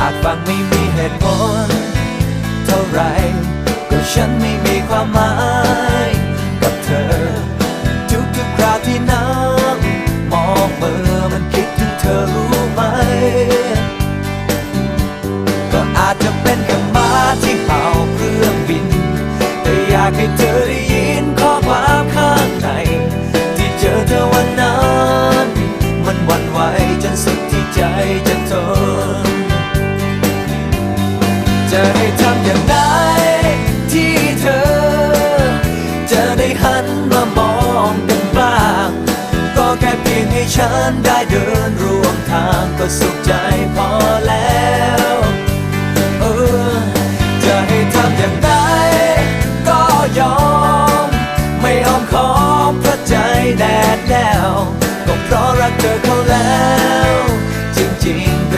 อาจฟังไม่มีเหตุผล เท่าไร ก็ฉันไม่มีความหมาย กับเธอ ทุกๆคราวที่นั่งมองเมื่อมันคิดถึงเธอรู้ไหม ก็อาจจะเป็นแค่มาที่เห่าเครื่องบิน แต่อยากให้เธอ จะให้ทำอย่างไรที่เธอ จะได้หันมามองกันบ้างก็แค่เพียงให้ฉันได้เดินร่วมทางก็สุขใจพอแล้วเออจะให้ทำอย่างไรก็ยอม ไม่อ้อมขอพระใจแดดแนวก็เพราะรักเธอเขาแล้ว